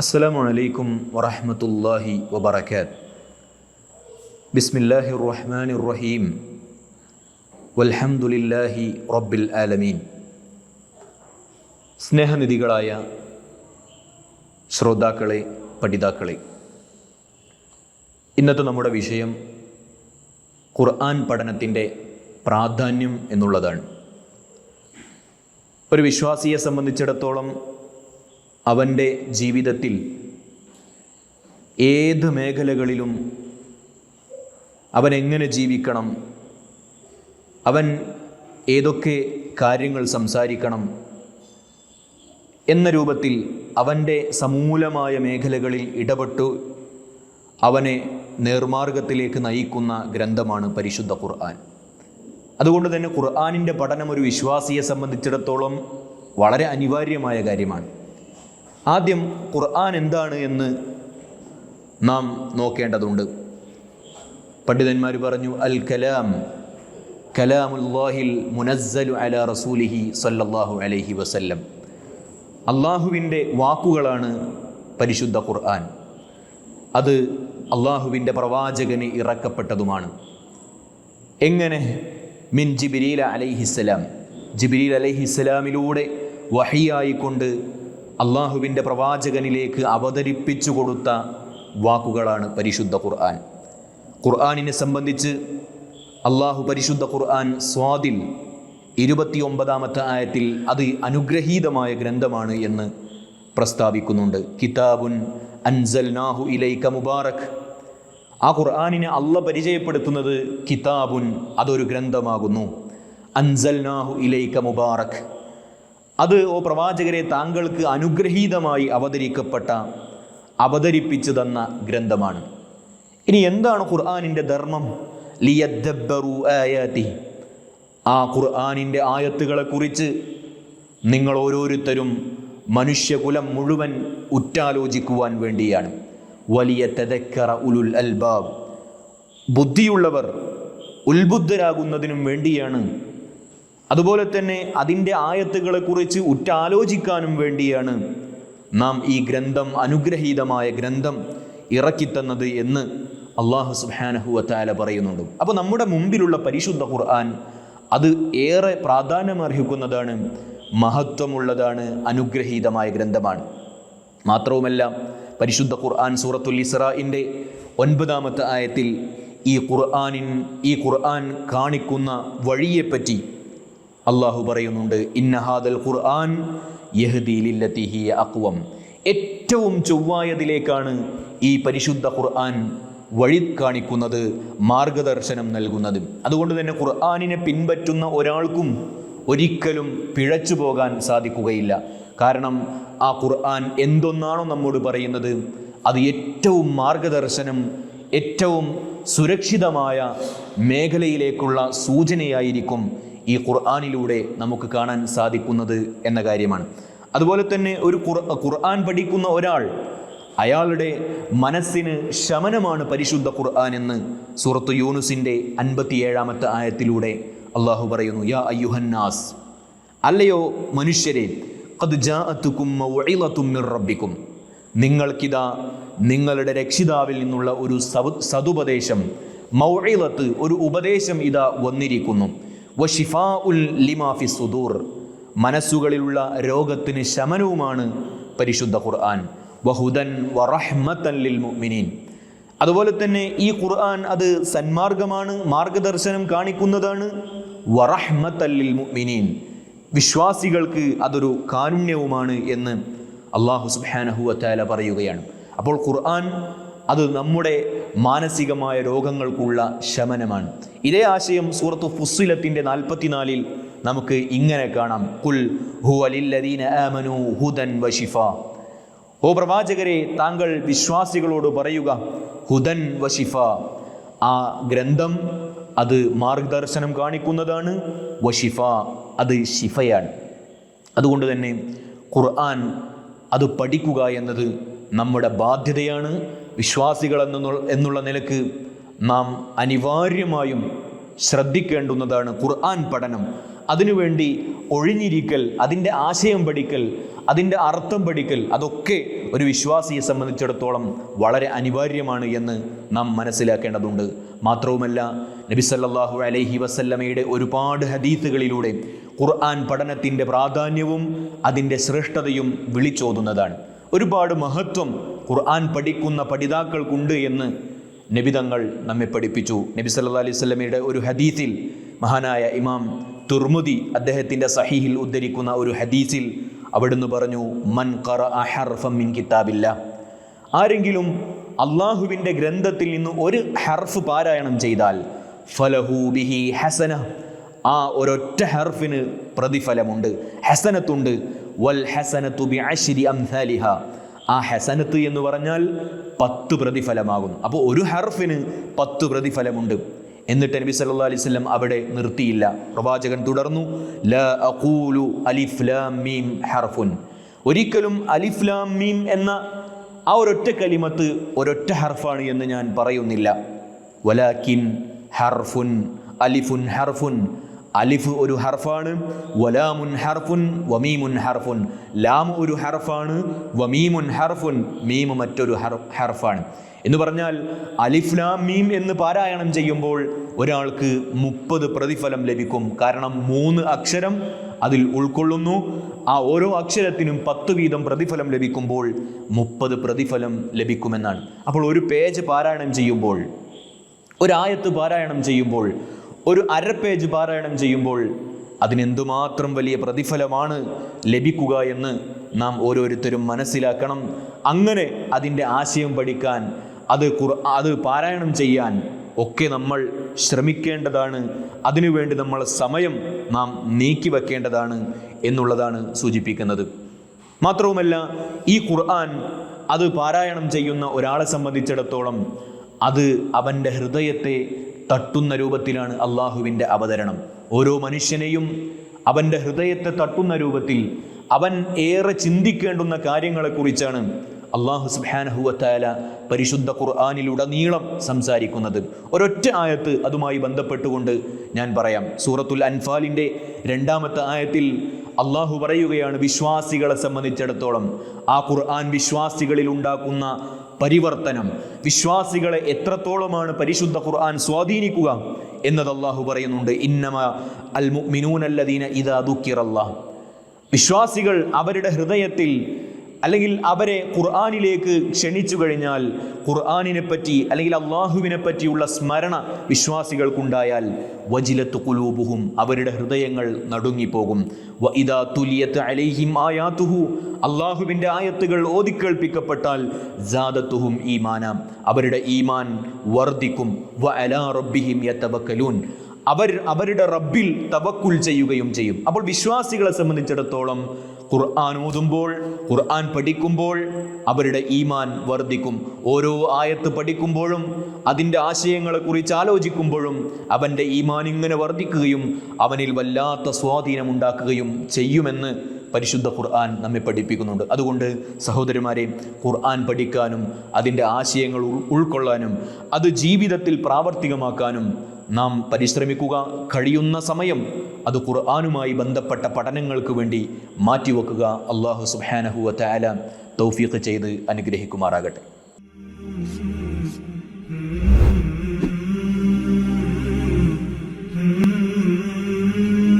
അസ്സലാമു അലൈക്കും വറഹമത്തല്ലാഹി വബർക്കാത്ത് ബിസ്മില്ലാഹി റഹ്മാൻ റഹീം. വൽഹമുല്ലാഹി റബ്ബിൽ ആലമീൻ. സ്നേഹനിധികളായ ശ്രോതാക്കളെ പഠിതാക്കളെ ഇന്നത്തെ നമ്മുടെ വിഷയം ഖുർആൻ പഠനത്തിന്റെ പ്രാധാന്യം എന്നുള്ളതാണ്. ഒരു വിശ്വാസിയെ സംബന്ധിച്ചിടത്തോളം അവന്റെ ജീവിതത്തിൽ ഏത് മേഖലകളിലും അവൻ എങ്ങനെ ജീവിക്കണം അവൻ ഏതൊക്കെ കാര്യങ്ങൾ സംസാരിക്കണം എന്ന രൂപത്തിൽ അവന്റെ സമൂലമായ മേഖലകളിൽ ഇടപെട്ടു അവനെ നേർമാർഗത്തിലേക്ക് നയിക്കുന്ന ഗ്രന്ഥമാണ് പരിശുദ്ധ ഖുർആൻ. അതുകൊണ്ട് തന്നെ ഖുർആാനിന്റെ പഠനം ഒരു വിശ്വാസിയെ സംബന്ധിച്ചിടത്തോളം വളരെ അനിവാര്യമായ കാര്യമാണ്. ആദ്യം ഖുർആൻ എന്താണ് എന്ന് നാം നോക്കേണ്ടതുണ്ട്. പണ്ഡിതന്മാർ പറഞ്ഞു അൽ കലാം കലാമുല്ലാഹിൽ മുനസ്സലു അല റസൂലിഹി സല്ലല്ലാഹു അലൈഹി വസല്ലം. അള്ളാഹുവിന്റെ വാക്കുകളാണ് പരിശുദ്ധ ഖുർആൻ. അത് അള്ളാഹുവിന്റെ പ്രവാചകന് ഇറക്കപ്പെട്ടതുമാണ്. എങ്ങനെ? മിൻ ജിബിരീല അലൈഹിസ്സലാം. ജിബിരീൽ അലൈഹിസ്സലാമിലൂടെ വഹിയായിക്കൊണ്ട് അള്ളാഹുവിന്റെ പ്രവാചകനിലേക്ക് അവതരിപ്പിച്ചു കൊടുത്ത വാക്കുകളാണ് പരിശുദ്ധ ഖുർആൻ. ഖുർആാനിനെ സംബന്ധിച്ച് അള്ളാഹു പരിശുദ്ധ ഖുർആൻ സ്വാദിൽ ഇരുപത്തിയൊമ്പതാമത്തെ ആയത്തിൽ അത് അനുഗ്രഹീതമായ ഗ്രന്ഥമാണ് എന്ന് പ്രസ്താവിക്കുന്നുണ്ട്. കിതാബുൻ അൻസൽനാഹു ഇലൈക മുബാറക്. ആ ഖുർആാനിനെ അല്ല പരിചയപ്പെടുത്തുന്നത് കിതാബുൻ അതൊരു ഗ്രന്ഥമാകുന്നു. അൻസൽനാഹു ഇലൈക മുബാറക്. അത് ഓ പ്രവാചകരെ താങ്കൾക്ക് അനുഗ്രഹീതമായി അവതരിക്കപ്പെട്ട അവതരിപ്പിച്ചു തന്ന ഗ്രന്ഥമാണ്. ഇനി എന്താണ് ഖുർആാനിന്റെ ധർമ്മം? ലിയദ്ബറു ആയാതി. ആ ഖുർആാനിന്റെ ആയത്തുകളെക്കുറിച്ച് നിങ്ങൾ ഓരോരുത്തരും മനുഷ്യകുലം മുഴുവൻ ഉറ്റാലോചിക്കുവാൻ വേണ്ടിയാണ്. വലിയ തെതക്കറ ഉലുൽ അൽബാബ്. ബുദ്ധിയുള്ളവർ ഉത്ബുദ്ധരാകുന്നതിനും വേണ്ടിയാണ് അതുപോലെ തന്നെ അതിന്റെ ആയത്തുകളെക്കുറിച്ച് ഉറ്റാലോചിക്കാനും വേണ്ടിയാണ് നാം ഈ ഗ്രന്ഥം അനുഗ്രഹീതമായ ഗ്രന്ഥം ഇറക്കിത്തന്നത് എന്ന് അള്ളാഹു സുബാനഹുവത്താല പറയുന്നുണ്ട്. അപ്പോൾ നമ്മുടെ മുമ്പിലുള്ള പരിശുദ്ധ ഖുർആൻ അത് ഏറെ പ്രാധാന്യമർഹിക്കുന്നതാണ് മഹത്വമുള്ളതാണ് അനുഗ്രഹീതമായ ഗ്രന്ഥമാണ്. മാത്രവുമല്ല പരിശുദ്ധ ഖുർആൻ സൂറത്തുൽ ഇസ്രാഇന്റെ ഒൻപതാമത്തെ ആയത്തിൽ ഈ ഖുർആാനിൻ ഈ ഖുർആൻ കാണിക്കുന്ന വഴിയെപ്പറ്റി അള്ളാഹു പറയുന്നുണ്ട് ഇന്നഹാദൽ ഖുർആൻ അക്വം ഏറ്റവും ചൊവ്വായതിലേക്കാണ് ഈ പരിശുദ്ധ ഖുർആൻ വഴി കാണിക്കുന്നത് മാർഗദർശനം നൽകുന്നത്. അതുകൊണ്ട് തന്നെ ഖുർആാനിനെ പിൻപറ്റുന്ന ഒരാൾക്കും ഒരിക്കലും പിഴച്ചു പോകാൻ സാധിക്കുകയില്ല. കാരണം ആ ഖുർആൻ എന്തൊന്നാണോ നമ്മോട് പറയുന്നത് അത് ഏറ്റവും മാർഗദർശനം ഏറ്റവും സുരക്ഷിതമായ മേഖലയിലേക്കുള്ള സൂചനയായിരിക്കും ഈ ഖുർആാനിലൂടെ നമുക്ക് കാണാൻ സാധിക്കുന്നത് എന്ന കാര്യമാണ്. അതുപോലെ തന്നെ ഒരു ഖുർആൻ പഠിക്കുന്ന ഒരാൾ അയാളുടെ മനസ്സിന് ശമനമാണ് പരിശുദ്ധ ഖുർആൻ എന്ന് സൂറത്ത് യൂനുസിന്റെ അൻപത്തിയേഴാമത്തെ ആയത്തിലൂടെ അള്ളാഹു പറയുന്നു യാ അയ്യുഹന്നാസ് അല്ലയോ മനുഷ്യരെ റബ്ബിക്കും. നിങ്ങൾക്കിതാ നിങ്ങളുടെ രക്ഷിതാവിൽ നിന്നുള്ള ഒരു സതുപദേശം മൗഴിലത്ത് ഒരു ഉപദേശം ഇതാ വന്നിരിക്കുന്നു. വഷിഫാ ഉൽ ലിമാഫി സുദൂർ. മനസ്സുകളിലുള്ള രോഗത്തിന് ശമനവുമാണ് പരിശുദ്ധ ഖുർആൻ. വഹുദൻ വറഹ്മത്തൻ ലിൽ മുഅ്മിനീൻ. അതുപോലെ തന്നെ ഈ ഖുർആൻ അത് സന്മാർഗമാണ് മാർഗദർശനം കാണിക്കുന്നതാണ്. വറഹ്മത്തല്ലിൽ മുഅ്മിനീൻ. വിശ്വാസികൾക്ക് അതൊരു കാരുണ്യവുമാണ് എന്ന് അള്ളാഹു സുബ്ഹാനഹു വതആല പറയുകയാണ്. അപ്പോൾ ഖുർആൻ അത് നമ്മുടെ മാനസികമായ രോഗങ്ങൾക്കുള്ള ശമനമാണ്. ഇതേ ആശയം സൂറത്ത് ഫുസ്സിലത്തിന്റെ നാൽപ്പത്തിനാലിൽ നമുക്ക് ഇങ്ങനെ കാണാം. കുൽ ഹുവലില്ലദീന ആമനു ഹുദൻ വഷിഫ ഓ പ്രവാചകരെ താങ്കൾ വിശ്വാസികളോട് പറയുക ഹുദൻ വഷിഫ ആ ഗ്രന്ഥം അത് മാർഗദർശനം കാണിക്കുന്നതാണ്. വഷിഫ അത് ഷിഫയാണ് അതുകൊണ്ട് തന്നെ ഖുർആൻ അത് പഠിക്കുക എന്നത് നമ്മുടെ ബാധ്യതയാണ് വിശ്വാസികൾ എന്നുള്ള നിലയ്ക്ക് നാം അനിവാര്യമായും ശ്രദ്ധിക്കേണ്ടുന്നതാണ് ഖുർആൻ പഠനം. അതിനുവേണ്ടി ഒഴിഞ്ഞിരിക്കൽ അതിന്റെ ആശയം പഠിക്കൽ അതിന്റെ അർത്ഥം പഠിക്കൽ അതൊക്കെ ഒരു വിശ്വാസിയെ സംബന്ധിച്ചിടത്തോളം വളരെ അനിവാര്യമാണ് എന്ന് നാം മനസ്സിലാക്കേണ്ടതുണ്ട്. മാത്രവുമല്ല നബി സല്ലല്ലാഹു അലൈഹി വസല്ലമയുടെ ഒരുപാട് ഹദീത്തുകളിലൂടെ ഖുർആൻ പഠനത്തിന്റെ പ്രാധാന്യവും അതിന്റെ ശ്രേഷ്ഠതയും വിളിച്ചോതുന്നതാണ്. ഒരുപാട് മഹത്വം ഖുർആൻ പഠിക്കുന്ന പഠിതാക്കൾക്കുണ്ട് എന്ന് നബിതങ്ങൾ നമ്മെ പഠിപ്പിച്ചു. നബി സല്ലാ അലൈഹി സ്വലമിയുടെ ഒരു ഹദീസിൽ മഹാനായ ഇമാം തുർമുദി അദ്ദേഹത്തിന്റെ സഹീഹിൽ ഉദ്ധരിക്കുന്ന ഒരു ഹദീസിൽ അവിടുന്ന് പറഞ്ഞു മൻ കറ മിൻ കിതാബില്ല. ആരെങ്കിലും അള്ളാഹുവിന്റെ ഗ്രന്ഥത്തിൽ നിന്ന് ഒരു ഹർഫ് പാരായണം ചെയ്താൽ ഫലഹു ബിഹി ഹസന. ആ ഒരൊറ്റ ഹർഫിന് പ്രതിഫലമുണ്ട്. ഹസനത്തുണ്ട്. വൽ ഹസനത്തു ബി അശ്രി അംസാലിഹ. ആ ഹസനത്ത് എന്ന് പറഞ്ഞാൽ പത്ത് പ്രതിഫലമാകുന്നു. അപ്പോൾ ഒരു ഹർഫിന് പത്ത് പ്രതിഫലമുണ്ട്. എന്നിട്ട് നബി സല്ലല്ലാഹു അലൈഹി വസല്ലം അവിടെ നിർത്തിയില്ല. പ്രവാചകൻ തുടർന്നു ല അഖൂലു അലിഫ് ലാം മീം ഹർഫുൻ. ഒരിക്കലും അലിഫ് ലാം മീം എന്ന ആ ഒരൊറ്റ കലിമത്ത് ഒരൊറ്റ ഹർഫാണ് എന്ന് ഞാൻ പറയുന്നില്ല. വലാക്കിൻ ഹർഫുൻ അലിഫുൻ ഹർഫുൻ. അലിഫ് ഒരു ഹർഫാണ് വലാമുൻ ഹർഫുൻ വമീമുൻ ഹർഫുൻ. ലാം ഒരു ഹർഫാണ് വമീമുൻ ഹർഫുൻ മീം മറ്റൊരു ഹർ ഹർഫാണ്. എന്ന് പറഞ്ഞാൽ അലിഫ് ലാം മീം എന്ന് പാരായണം ചെയ്യുമ്പോൾ ഒരാൾക്ക് മുപ്പത് പ്രതിഫലം ലഭിക്കും. കാരണം മൂന്ന് അക്ഷരം അതിൽ ഉൾക്കൊള്ളുന്നു. ആ ഓരോ അക്ഷരത്തിനും പത്ത് വീതം പ്രതിഫലം ലഭിക്കുമ്പോൾ മുപ്പത് പ്രതിഫലം ലഭിക്കുമെന്നാണ്. അപ്പോൾ ഒരു പേജ് പാരായണം ചെയ്യുമ്പോൾ ഒരായത്ത് പാരായണം ചെയ്യുമ്പോൾ ഒരു അര പേജ് പാരായണം ചെയ്യുമ്പോൾ അതിനെന്തുമാത്രം വലിയ പ്രതിഫലമാണ് ലഭിക്കുക എന്ന് നാം ഓരോരുത്തരും മനസ്സിലാക്കണം. അങ്ങനെ അതിന്റെ ആശയം പഠിക്കാൻ അത് അത് പാരായണം ചെയ്യാൻ ഒക്കെ നമ്മൾ ശ്രമിക്കേണ്ടതാണ്. അതിനുവേണ്ടി നമ്മൾ സമയം നാം നീക്കി വെക്കേണ്ടതാണ് എന്നുള്ളതാണ് സൂചിപ്പിക്കുന്നത്. മാത്രവുമല്ല ഈ ഖുർആൻ അത് പാരായണം ചെയ്യുന്ന ഒരാളെ സംബന്ധിച്ചിടത്തോളം അത് അവന്റെ ഹൃദയത്തെ തട്ടുന്ന രൂപത്തിലാണ് അള്ളാഹുവിന്റെ അവതരണം. ഓരോ മനുഷ്യനെയും അവന്റെ ഹൃദയത്തെ തട്ടുന്ന രൂപത്തിൽ അവൻ ഏറെ ചിന്തിക്കേണ്ടുന്ന കാര്യങ്ങളെക്കുറിച്ചാണ് അള്ളാഹു സുബാനഹുവത്തായ പരിശുദ്ധ ഖുർആാനിലുടനീളം സംസാരിക്കുന്നത്. ഒരൊറ്റ ആയത്ത് അതുമായി ബന്ധപ്പെട്ടുകൊണ്ട് ഞാൻ പറയാം. സൂറത്തുൽ അൻഫാലിന്റെ രണ്ടാമത്തെ ആയത്തിൽ അള്ളാഹു പറയുകയാണ് വിശ്വാസികളെ സംബന്ധിച്ചിടത്തോളം ആ ഖുർആൻ വിശ്വാസികളിൽ ഉണ്ടാക്കുന്ന പരിവർത്തനം വിശ്വാസികളെ എത്രത്തോളമാണ് പരിശുദ്ധ ഖുർആൻ സ്വാധീനിക്കുക എന്നത് അള്ളാഹു പറയുന്നുണ്ട്. ഇന്നമ അൽ ഇദാ ദുഃഖിറല്ലാഹ് വിശ്വാസികൾ അവരുടെ ഹൃദയത്തിൽ അല്ലെങ്കിൽ അവരെ ഖുർആാനിലേക്ക് ക്ഷണിച്ചു കഴിഞ്ഞാൽ ഖുർആാനിനെ പറ്റി അല്ലെങ്കിൽ അള്ളാഹുവിനെ പറ്റിയുള്ള സ്മരണ വിശ്വാസികൾക്കുണ്ടായാൽ വജിലത്ത് കുലൂബുഹും അവരുടെ ഹൃദയങ്ങൾ നടുങ്ങിപ്പോകും. വ ഇദാ തുലിയത്ത് അലൈഹിം ആയാത്തുഹു അള്ളാഹുവിന്റെ ആയത്തുകൾ ഓതിക്കേൾപ്പിക്കപ്പെട്ടാൽ ജാദത്തുഹും ഈമാന. അവരുടെ ഈമാൻ വർദ്ധിക്കും. വ അലാ റബ്ബിഹിം യതവക്കലൂൻ. അവർ അവരുടെ റബ്ബിൽ തവക്കുൽ ചെയ്യുകയും ചെയ്യും. അപ്പോൾ വിശ്വാസികളെ സംബന്ധിച്ചിടത്തോളം ഖുർആൻ ഓതുമ്പോൾ ഖുർആൻ പഠിക്കുമ്പോൾ അവരുടെ ഈമാൻ വർദ്ധിക്കും. ഓരോ ആയത്ത് പഠിക്കുമ്പോഴും അതിന്റെ ആശയങ്ങളെക്കുറിച്ച് ആലോചിക്കുമ്പോഴും അവന്റെ ഈമാൻ ഇങ്ങനെ വർദ്ധിക്കുകയും അവനിൽ വല്ലാത്ത സ്വാധീനം ഉണ്ടാക്കുകയും ചെയ്യുമെന്ന് പരിശുദ്ധ ഖുർആൻ നമ്മെ പഠിപ്പിക്കുന്നുണ്ട്. അതുകൊണ്ട് സഹോദരിമാരെ ഖുർആൻ പഠിക്കാനും അതിന്റെ ആശയങ്ങൾ ഉൾ- ഉൾക്കൊള്ളാനും അത് ജീവിതത്തിൽ പ്രാവർത്തികമാക്കാനും നാം പരിശ്രമിക്കുക കഴിയുന്ന സമയം അത് ഖുർആാനുമായി ബന്ധപ്പെട്ട പഠനങ്ങൾക്ക് വേണ്ടി മാറ്റിവെക്കുക. അള്ളാഹു സുബ്ഹാനഹു വ തആല തൗഫീഖ് ചെയ്ത് അനുഗ്രഹിക്കുമാറാകട്ടെ.